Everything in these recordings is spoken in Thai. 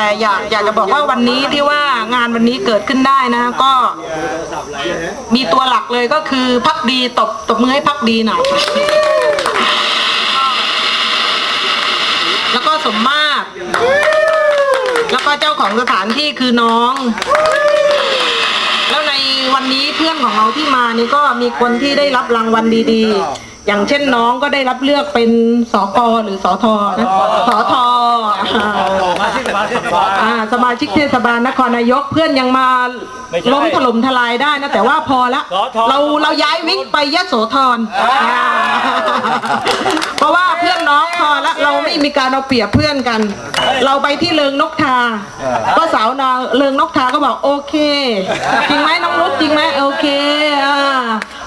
แต่อยากอยากจะบอกว่าวันนี้ที่ว่างานวันนี้เกิดขึ้นได้นะก็มีตัวหลักเลยก็คือพักดีตบตบมือให้พักดีหน่อยแล้วก็สมมาตรแล้วก็เจ้าของสถานที่คือน้อง แล้วในวันนี้เพื่อนของเราที่มานี่ก็มีคนที่ได้รับรางวัลดีๆ อย่างเช่นน้องก็ได้รับเลือกเป็นสกหรือสทนะสทอาสมาชิกเทศบาลนครนายกเพื่อนยังมาไม่ใช่ล้มถล่มทลายได้นะ แต่ว่าพอละสทเราเราย้ายวิกไปยโสธรอ่าเพราะว่าเพื่อนน้องพอละเราไม่มีการเอาเปรียบเพื่อนกัน เราไปที่เลิงนกทา ก็สาวนาเลิงนกทาก็บอกโอเค จริงไหมน้องนุชจริงไหมโอเคอ่า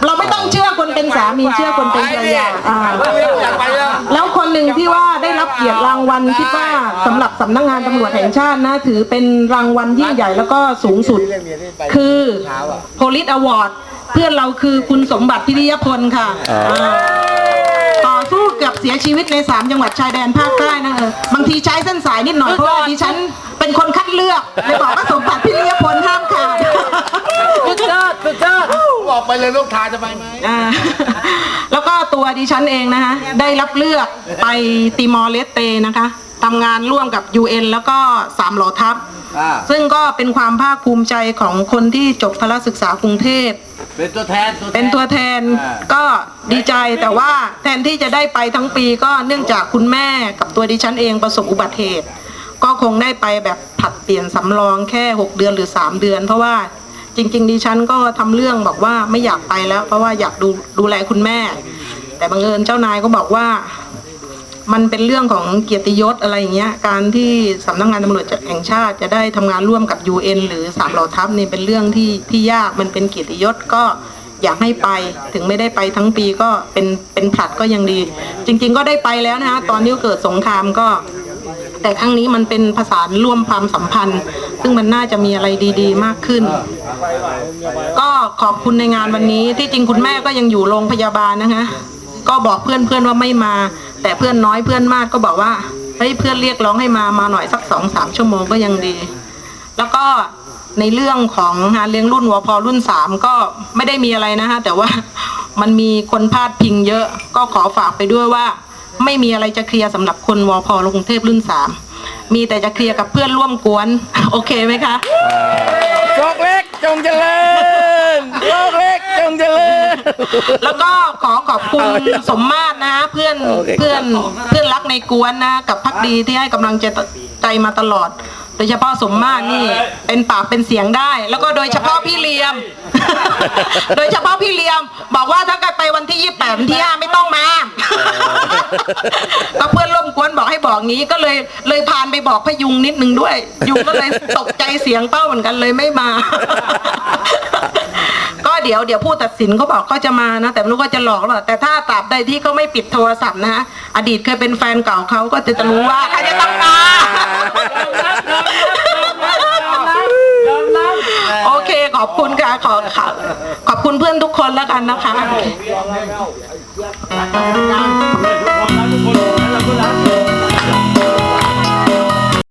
เราไม่ต้องเชื่อคนเป็นสามีเชื่อคนเป็นภรรยาอ่าแล้วคนหนึ่งที่ว่าได้รับเกียรติรางวัลคิดว่าสำหรับสำนักงานตำรวจแห่งชาตินะถือเป็นรางวัลยิ่งใหญ่แล้วก็สูงสุด คือ police award เพื่อนเราคือคุณสมบัติพิริยพลค่ะาต่อสู้เกือบเสียชีวิตใน 3 จังหวัดชายแดนภาคใต้นะเออบางทีใช้เส้นสายนิดหน่อย เพราะว่าดิฉันเป็นคนคัดเลือกเลยบอกว่าสมบัติพิริยพลห้ามขาด สุดยอดสุดยอดบอกไปเลยลูกทาจะไปไหม อ่าแล้วก็ตัว ดิฉันเองนะคะได้รับเลือกไปติมอร์เลสเตนะคะทำงานร่วมกับ UN แล้วก็สามเหล่าทัพอ่าซึ่งก็เป็นความภาคภูมิใจของคนที่จบพละศึกษากรุงเทพ เป็นตัวแทน เป็นตัวแทนอ่าก็ดีใจแต่ว่าแทนที่จะได้ไปทั้งปีก็เนื่องจากคุณแม่กับตัวดิฉันเองประสบอุบัติเหตุ ก็คงได้ไปแบบผลัดเปลี่ยนสำรองแค่ 6 เดือนหรือ 3 เดือน เพราะว่าจริง ๆ ดิฉันก็ทำเรื่องบอกว่าไม่อยากไปแล้ว เพราะว่าอยากดูดูแลคุณแม่ แต่บังเอิญเจ้านายก็บอกว่า มันเป็นเรื่องของเกียรติยศอะไรอย่างเงี้ย การที่สำนักงานตำรวจแห่งชาติจะได้ทำงานร่วมกับ UN หรือสามเหล่าทัพนี่เป็นเรื่องที่ที่ยากมันเป็นเกียรติยศก็อยากให้ไปถึงไม่ได้ไปทั้งปีก็เป็นเป็นผลัดก็ยังดี จริง ๆ ก็ได้ไปแล้วนะฮะตอนที่เกิดสงครามก็ แต่ครั้งนี้มันเป็นภาษานร่วมความสัมพันธ์ ซึ่งมันน่าจะมีอะไรดี ๆ มากขึ้น ก็ขอบคุณในงานวันนี้ที่จริงคุณแม่ก็ยังอยู่โรงพยาบาลนะคะ ก็บอกเพื่อนๆว่าไม่มา แต่เพื่อนน้อยเพื่อนมากก็บอกว่าเฮ้ยเพื่อนเรียกร้องให้มามาหน่อยสักสองสามชั่วโมงก็ยังดี แล้วก็ในเรื่องของงานเลี้ยงรุ่นวพรุ่นสามก็ไม่ได้มีอะไรนะคะแต่ว่ามันมีคนพลาดพิงเยอะ ก็ขอฝากไปด้วยว่า ไม่มีอะไรจะเคลียร์สำหรับคนวพกรุงเทพรุ่นสามมีแต่จะเคลียร์กับเพื่อนร่วมกวน โอเคไหมคะโชคเล็กจงเจริญโชคเล็กจงเจริญ แล้วก็ขอขอบคุณสมมาตรนะเพื่อนโอเคครับเพื่อนเพื่อนรักในกวนนะ กับพักดีที่ให้กำลังใจใจมาตลอด โดยเฉพาะสมมาตรนี่เป็นปากเป็นเสียงได้ แล้วก็โดยเฉพาะพี่เลียม โดยเฉพาะพี่เลียม บอกว่าถ้าเกิดไปวันที่ยี่แปดวันที่ห้าไม่ต้องมาก็เพื่อนร่วมกวนบอกให้บอกงี้ก็เลยเลยพานไปบอกพยุงนิดนึงด้วย ยุงก็เลยตกใจเสียงเป้าเหมือนกันเลยไม่มาก็ เดี๋ยวเดี๋ยวผู้ตัดสินเขาบอกเขาจะมานะ แต่ไม่รู้ว่าจะหลอกหรือเปล่าแต่ถ้าตราบใดที่เขาไม่ปิดโทรศัพท์นะฮะอดีตเคยเป็นแฟนเก่าเขาก็จะจะรู้ว่าใครจะต้องมาโอเคขอบคุณค่ะขอขอขอบคุณเพื่อนทุกคนแล้วกันนะคะ